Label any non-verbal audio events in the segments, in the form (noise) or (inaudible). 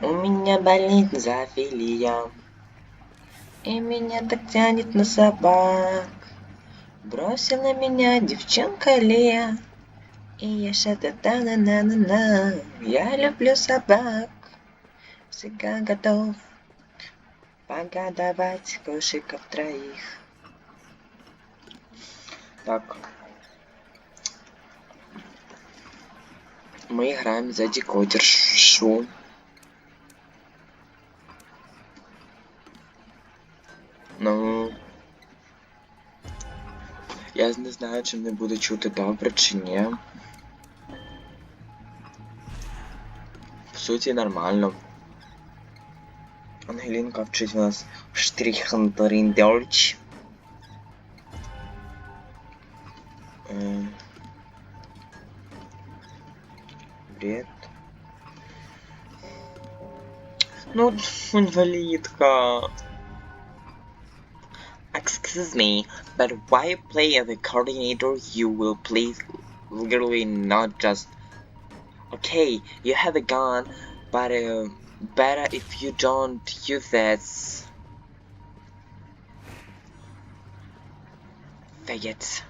У меня болит зоофилия. И меня так тянет на собак. Бросила меня девчонка Лея. И я шата та на на на на Я люблю собак. Всегда готов погадовать кошиков троих. Так. Мы играем за декодершу. Ну. Я не знаю, чи мене буде чути добре, чи ні. В суті, нормально. Ангелінка вчить у нас Deutsch. Е, Бред. Ну, инвалидка. excuse me, but why play as a coordinator you will please literally not just... Okay, you have a gun, but uh, better if you don't use that. Faggot.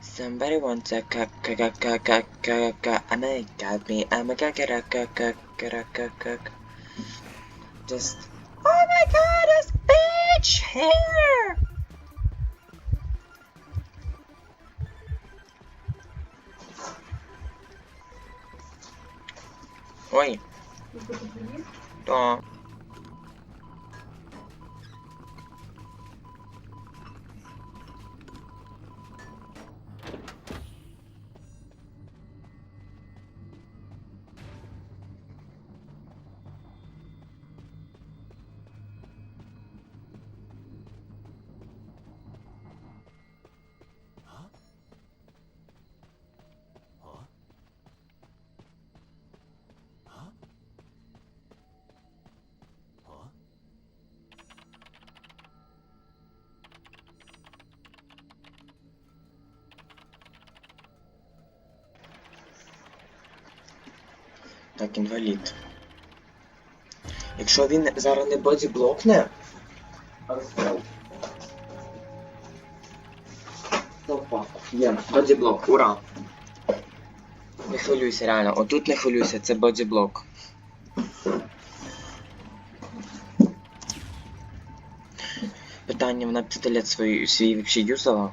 Somebody wants a cup, cup, cup, cup, cup, cup, cup. I'm a got me, I'm a cup, cup, cup, cup, cup, cup, cup. Just chair. Oi. Toma. Так, інвалід. Якщо він зараз не бодіблокне. Опа, є, бодіблок, ура. Не хвилюйся, реально. Отут не хвилюйся, це бодіблок. Питання, вона пістолет свій, свій вообще юзала?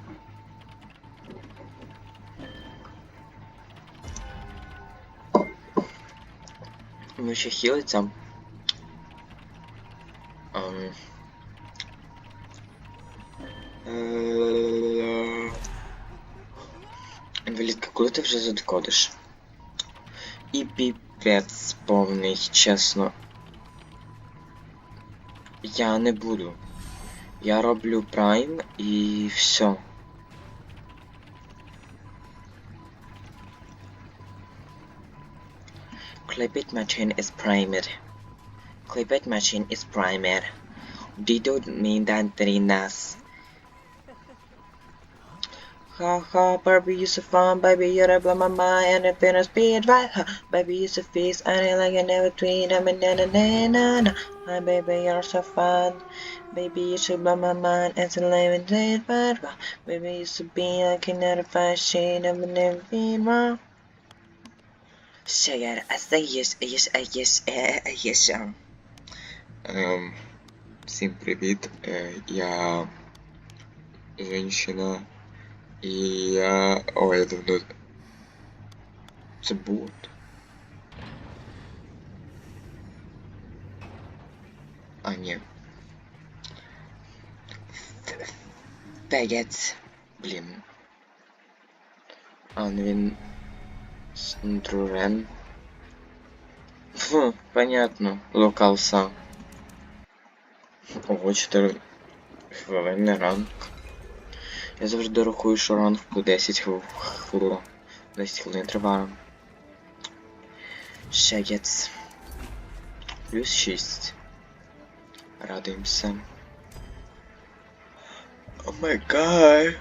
Ну, ще хілиться. Ем. Е, Інвалідка, коли ти вже задекодиш? І піпець повний, чесно. Я не буду. Я роблю прайм і все. Clipit machine is primed. Clipit machine is primed. Dido Mindantrinas. Ha ha, Barbie, you so fun, baby, you're a blow my mind, and if in a speed right, ha, baby, you so fierce, I ain't like I never tweet, I'm a na na na na na, hi, baby, you're so fun, baby, you should blow my mind, and so lame and but, baby, you should be like another fashion, I'm never So yeah, I think yes, yes, yes, yes, um. Um, всем привет, я женщина, и я... Ой, это давно... Це бот. А, нет. Фэгетс. Блин. А, ну він Синдрурен. Фу, понятно. Локалса. Ого, 4 хвилини ранг. Я завжди рахую, що ранг по 10 хвилин. 10 хвилин триває. Шегець. Плюс 6. Радуємося. О май гад.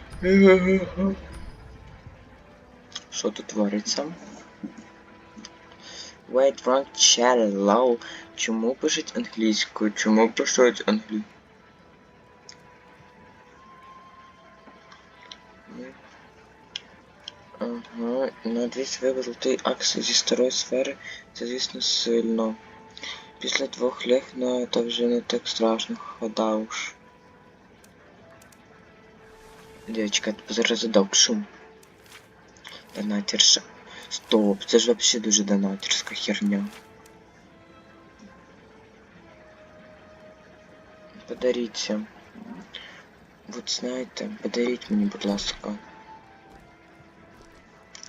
Що тут твориться? Wait, wrong chat, lol. Чому пишуть англійською? Чому пишуть англійською? Ага, надвість вибір золотий акс зі старої сфери. Це, звісно, сильно. Після двох ліг, ну, то вже не так страшно, хода уж. Дівчатка, зараз задокшу. Донатерша. Стоп, це ж вообще дуже донатерська херня. Подаріться. Вот знаєте, подаріть мені, будь ласка.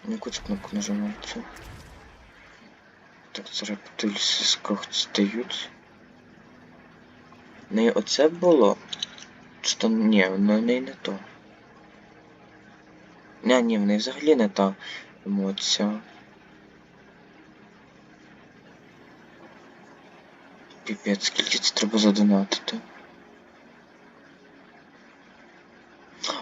На яку цю кнопку нажимається? Так, зараз подивлюся, з стають. Не оце було? Чи то ні, воно не не то. Не, ні, в неї взагалі не та емоція. Піпець, скільки це треба задонатити.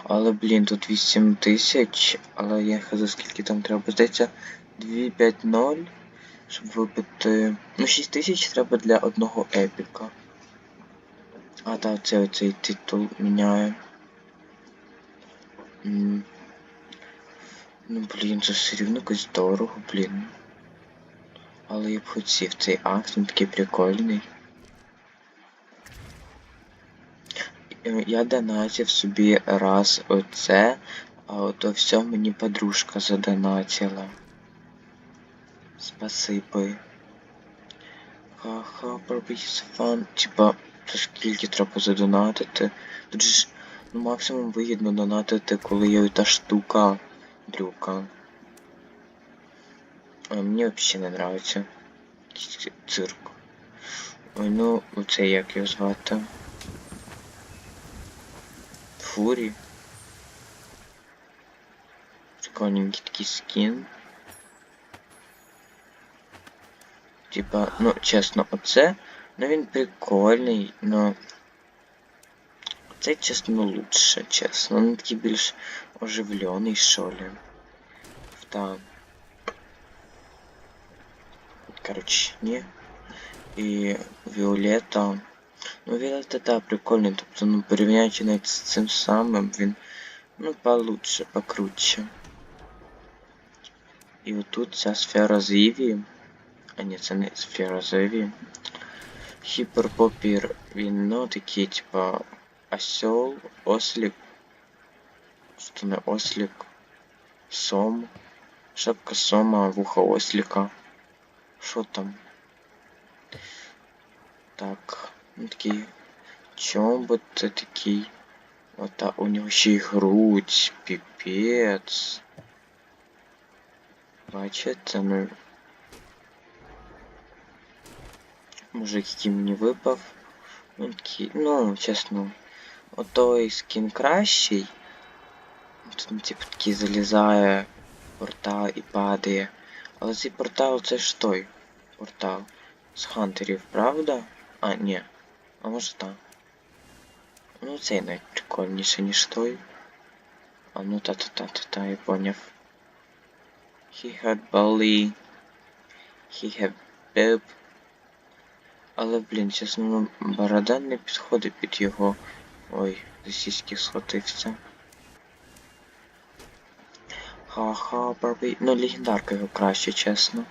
Але, блін, тут 8 тисяч, але я хз скільки там треба. Здається, 250, щоб вибити. Ну, 6 тисяч треба для одного епіка. А, так, це оцей титул міняє. М. Ну, блін, це все рівно якось дорого, блін. Але я б хотів цей акт, він такий прикольний. Я донатив собі раз оце, а ото все мені подружка задонатила. Спасибо. Ха-ха, пробіс фан. Типа, то скільки треба задонатити? Тут же ж ну, максимум вигідно донатити, коли є та штука дрюка. А мені взагалі не нравиться. Якийсь цирк. Ой, ну, оце як його звати. Фурі. Прикольненький такий скін. Типа, ну, чесно, оце, ну він прикольний, но цей, чесно, лучше, чесно. Він такий більш оживлений, що ли. Да. Короче, не. І Віолета. Ну, Віолета, да, прикольний, тобто, ну, порівняючи навіть з цим самим, він, ну, получше, покруче. І отут ця сфера з Іві. А ні, це не сфера з Іві. Гіперпопір, він, ну, такий, типа, осел, ослик. Не ослик? Сом. Шапка сома, вухо ослика. Що там? Так, ну такий чомбот такий. Ота у нього ще й грудь, піпець. Бачите, ну. Мужик, який мені випав. Ну такий, ну, чесно. Отой скін кращий. Тут, ну, типу, такий залізає портал і падає. Але цей портал це ж той портал з хантерів, правда? А, ні. А може так. Ну цей навіть прикольніше, ніж той. А ну та-та-та-та-та, я поняв. He had belly. He had bib. Але, блін, чесно, борода не підходить під його. Ой, сіськи схватився. Ха-ха, Барбі. Ну, легендарка його краще, чесно.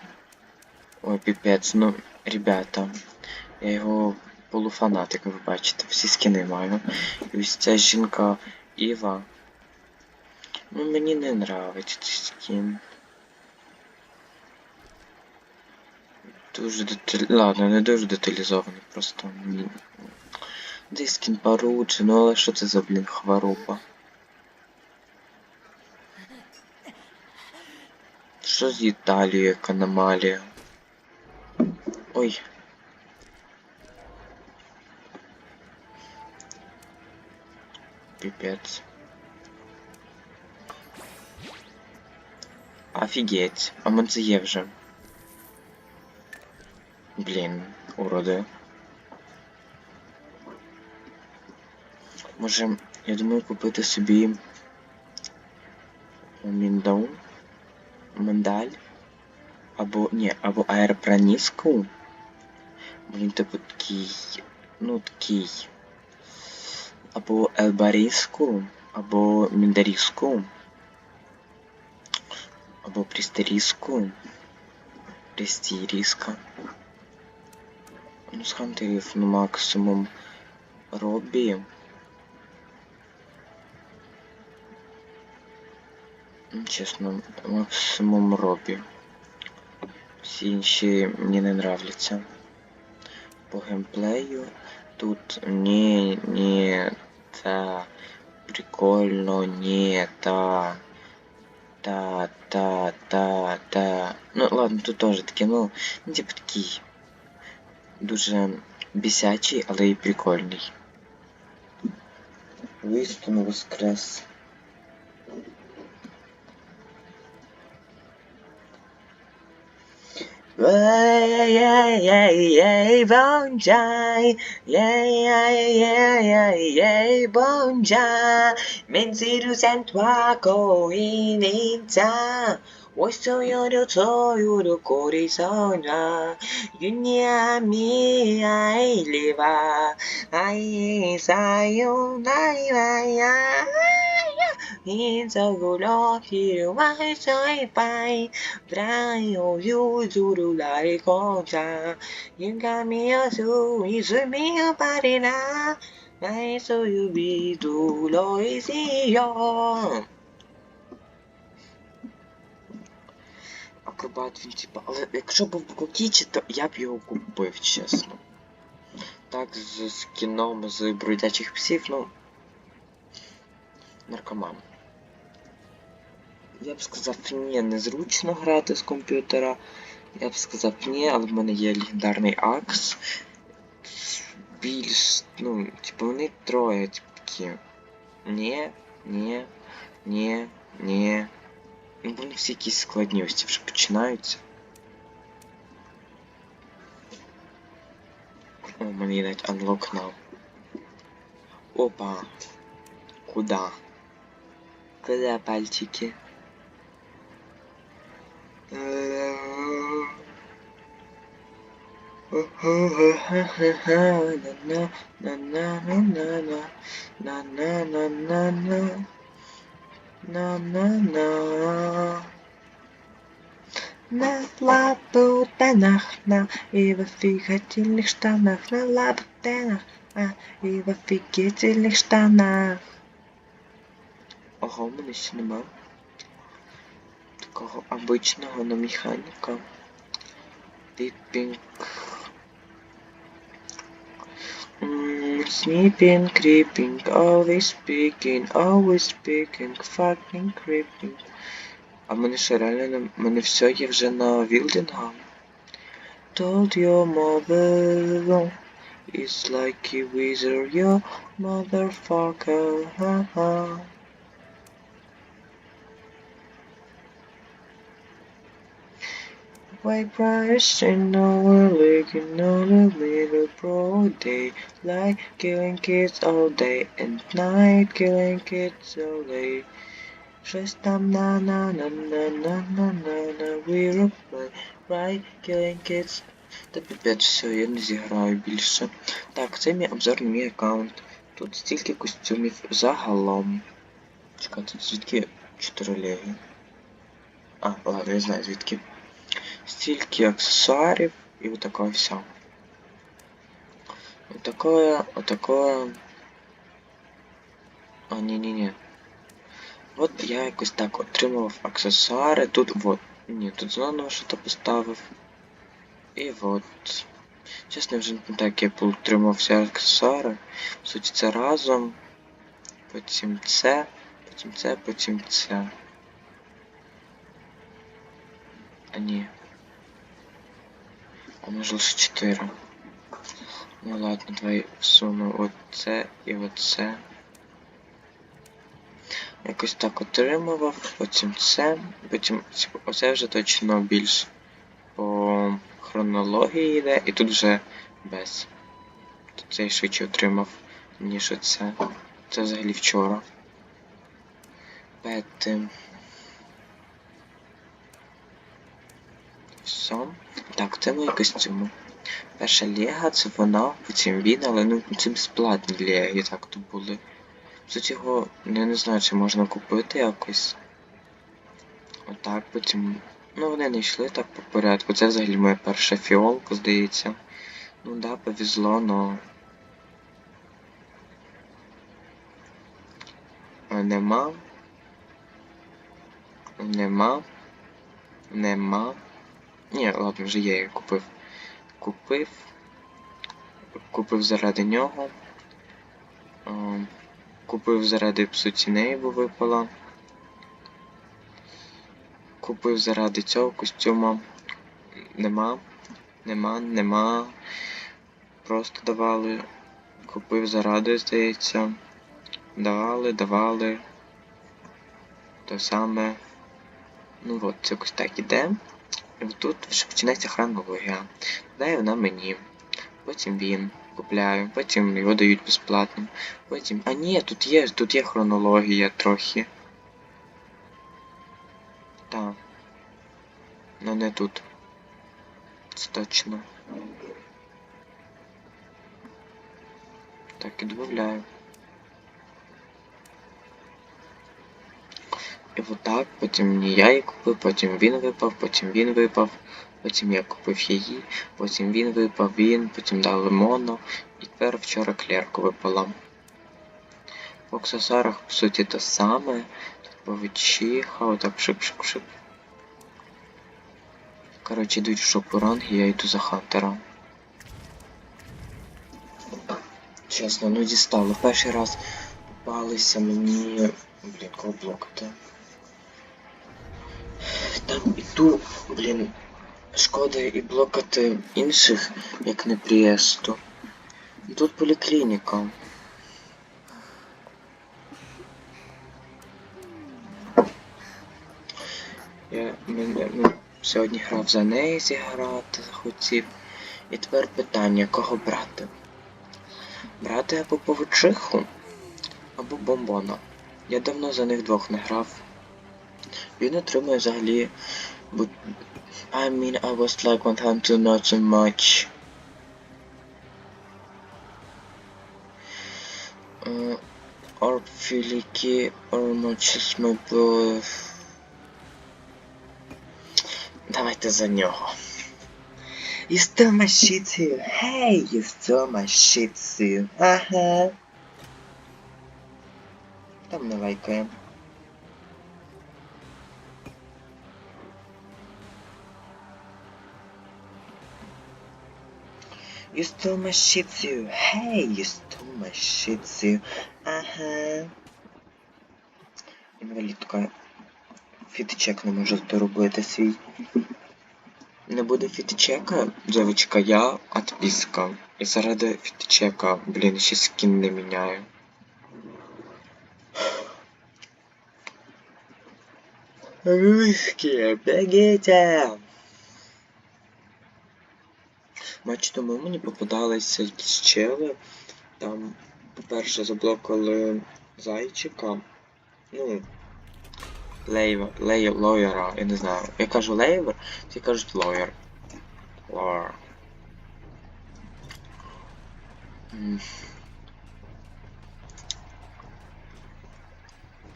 Ой, піпець, ну, ребята. Я його полуфанатик, ви бачите, всі скини маю. І ось ця жінка Іва. Ну, мені не нравиться цей скін. Дуже деталь... Ладно, не дуже деталізований, просто. Десь скін поруче, ну але що це за, блін, хвороба? Що з Італією, як аномалія? Ой. Пипец. Офігеть, а ми це є вже. Блін, уроди. Може, я думаю купити собі міндау, миндаль, або ні, або аеропраніску. Бо він типу такий, ну такий. Або елбаріску, або міндаріску, або прістеріску, прістіріска. Ну, з хантерів, ну, максимум Робі. Чесно, максимум Робі. Всі інші мені не нравляться. По геймплею тут не, не, та прикольно, не, та, та, та, та, та. Ну ладно, тут теж таке, ну, ну типу такий дуже бісячий, але і прикольний. Вистину воскрес. yay, і загулохів май сайпай, він типа, але якщо був Букотічі, то я б його купив, чесно. Так, з, з кіном з бродячих псів, ну... Наркоман. Я б сказав, ні, незручно грати з комп'ютера. Я б сказав, ні, але в мене є легендарний Акс. Більш, ну, типу, вони троє, типу, такі. Ні, ні, ні, ні. Ну, вони всі якісь складні вже починаються. О, у мене навіть unlock now. Опа. Куда? Куда пальчики? На-на-на-на На лабутенах, на и в офигительных штанах, на лабутенах, а и в офигительных штанах. Ого, мене ще нема. Такого обичного на механіка. Піпінг. Mm, Sneaking, creeping, always speaking, always speaking, fucking creeping. А мене що реально мене все є вже на Вілдингам. Told your mother It's like a wizard, your motherfucker, haha. White brush and leg and on a little broad day Like killing kids all day and night Killing kids all day Щось там на на на на на на на на play Right killing kids Та піпець, все, я не зіграю більше. Так, це мій обзор на мій аккаунт. Тут стільки костюмів загалом. Чекайте, звідки 4 леги? А, ладно, я знаю звідки. Стільки аксесуарів і вот такое все. Вот такое, вот такое. А, ні-ні-ні. От я якось так отримав аксесуари. Тут вот. Ні, тут заново що-то поставив. І от. Чесно, вже не пам'ятаю, я отримав всі аксесуари. В суті, це разом. Потім це, потім це, потім це. А ні. Лише 4. Ну ладно, давай всуну от це і от це. Якось так отримував, потім це, потім типу, оце вже точно більш по хронології йде, і тут вже без. Тут це я швидше отримав, ніж оце. Це взагалі вчора. Пети. Все. Так, це мої костюми. Перша Лега, це вона, потім він, але ну це безплатні Леги так то були. Тут його, ну, я не знаю, чи можна купити якось. Отак, потім. Ну, вони не йшли так по порядку. Це взагалі моя перша фіолка, здається. Ну да, повезло, но. Нема. Нема. Нема. Ні, ладно, вже я її купив. Купив. Купив заради нього. Купив заради псутінеї, бо випала. Купив заради цього костюма. Нема. Нема, нема. Просто давали. Купив заради, здається. Давали, давали. Те саме. Ну от, це якось так іде. Тут вже починається хронологія. Дає вона мені. Потім він купляю, потім його дають безплатно. Потім. А ні, тут є, тут є хронологія трохи. Так. Ну не тут. Це точно. Так, і додаю. І отак, потім я її купив, потім він випав, потім він випав, потім я купив її, потім він випав, він, потім дали моно, і тепер вчора клерку випала. По аксесуарах, по суті, те саме. Тут повичиха, отак шип-шип-шип. Коротше, йдуть в шоку ранги, я йду за хантера. Чесно, ну дістало. Перший раз попалися мені. Блін, кого блокати. Там іду, блін, шкода і блокати інших, як не Пріесту. Тут поліклініка. Я мене, ну, сьогодні грав за неї зіграти захотів. І тепер питання, кого брати? Брати або повичиху, або бомбона. Я давно за них двох не грав. Він отримує взагалі. бу- I mean, I was like 100 not so much. Uh, or філіки, or much my both. Давайте за нього. You stole my shit too. Hey, you stole my shit too. Ага. Там не лайкаємо. You stole my shih tzu. Hey, you stole my shih tzu. Ага. Інвалідка. Фітчек не може доробити свій. Не буде фітчека, дівчинка, я отписка. І заради фітчека, блін, ще скін не міняю. Русські, бегите! Матч тому мені попадалися якісь чели. Там, по-перше, заблокали зайчика. Ну. Лейвер, лей, лоєра, я не знаю. Я кажу лейвер, всі кажуть лоєр. Лоєр. М.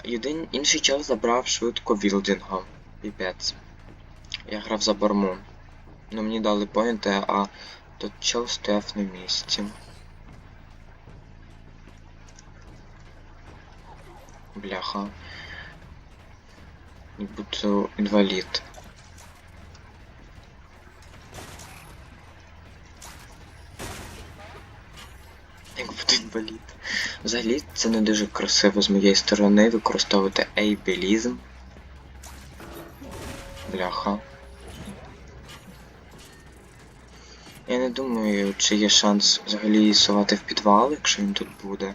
Єдин інший чел забрав швидко Вілдінга. Піпець. Я грав за борму. Ну мені дали поінти, а тут чел стояв на місці. Бляха. Нібито інвалід. Як буде інвалід. Взагалі це не дуже красиво з моєї сторони використовувати ейбелізм. Бляха. Я не думаю, чи є шанс взагалі сувати в підвал, якщо він тут буде.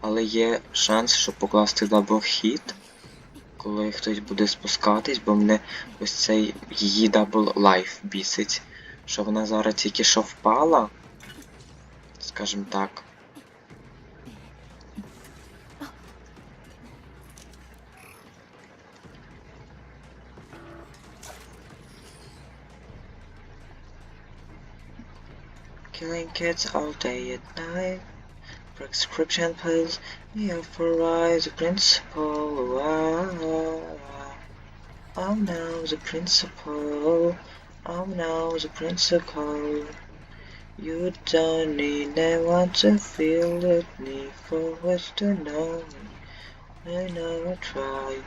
Але є шанс, щоб покласти дабл-хіт, коли хтось буде спускатись, бо мене ось цей її дабл лайф бісить. Що вона зараз тільки що впала. скажімо так. Killing kids all day and night. Prescription pills, we authorize the principal. Wow. Oh no, the principal. Oh no, the principal. You don't need anyone to feel it, need for us to know. I never try.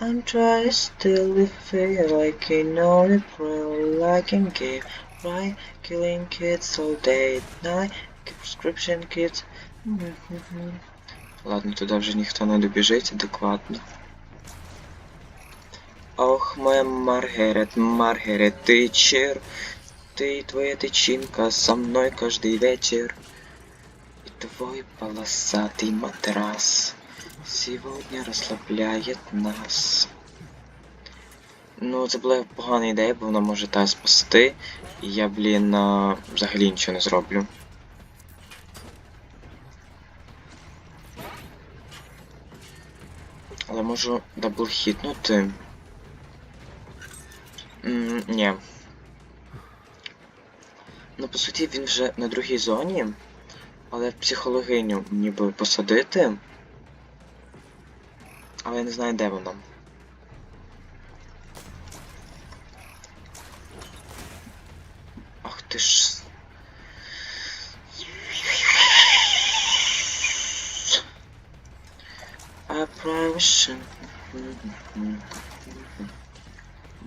I'm trying still to feel like in the pro I can give. Right, killing kids all day and night. Prescription kids. (laughs) Ладно, туди вже ніхто не добіжить адекватно. Ох, моя Маргарет, Маргарет, ты чер, ты и твоя тычинка со мной каждый вечер. И твой полосатый матрас сегодня розслабляє нас. Ну, це була погана ідея, бо вона може та спасти. І я, блін, взагалі нічого не зроблю. Але можу даблхітнути. Ні. Ну, по суті, він вже на другій зоні, але психологиню ніби посадити. Але я не знаю, де вона. Ах ти ж. Apparition.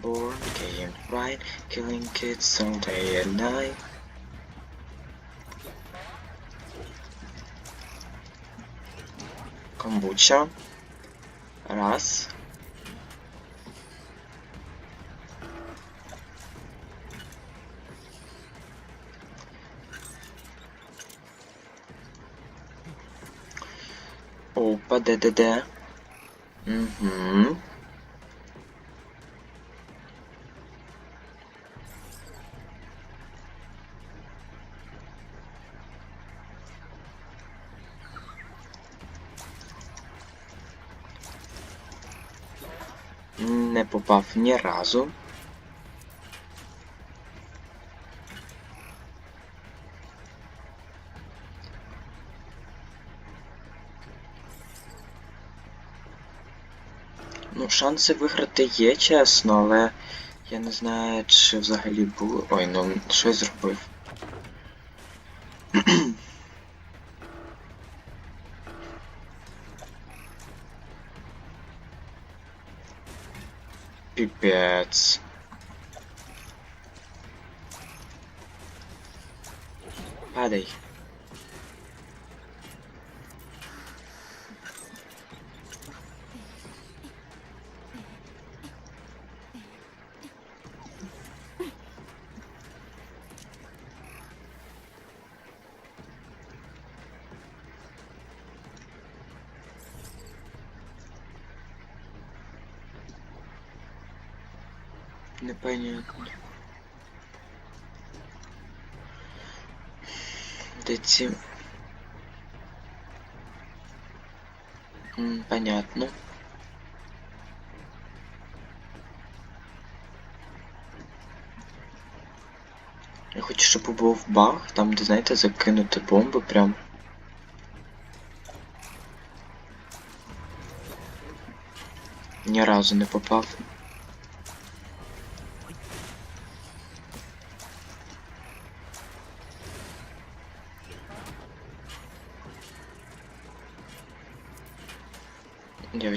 Born again, right? Killing kids all day and night. Камбуча. Раз. Опа, де-де-де. Угу. Не попав ні разу. Шанси виграти є, чесно, але я не знаю, чи взагалі було. Ой, ну що я зробив. (clears throat) Піпець. Падай. Непонятно. Де ці... Понятно. Я хочу, щоб був баг, там, де, знаєте, закинути бомби прям. Ні разу не попав.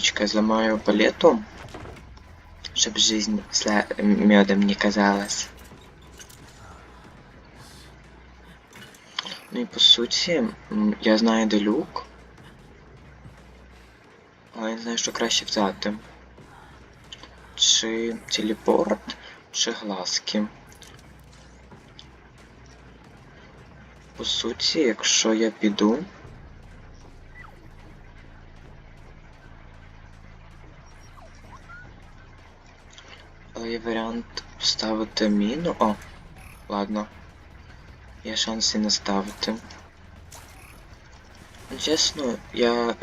Девочка, я зломаю палету, чтобы жизнь сла... медом не казалась. Ну і по суті, я знаю, де люк. Але я не знаю, що краще взяти. Чи телепорт, чи глазки. По суті, якщо я піду. Але є варіант поставити міну. О, ладно. Є шанси не ставити. Ну, Чесно, я.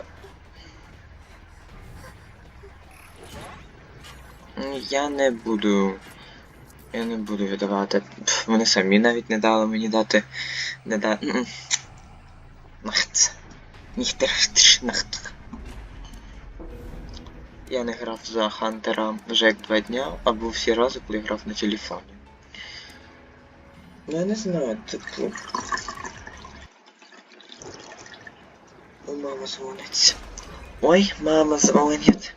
Я не буду Я не буду віддавати. Пф, Вони самі навіть не дали мені дати. Не да. м-м. Нахц. Я не грав за Хантера вже як два дня, або всі рази, коли грав на телефоні. Ну я не знаю, типу. Мама дзвонить. Ой, мама дзвонить.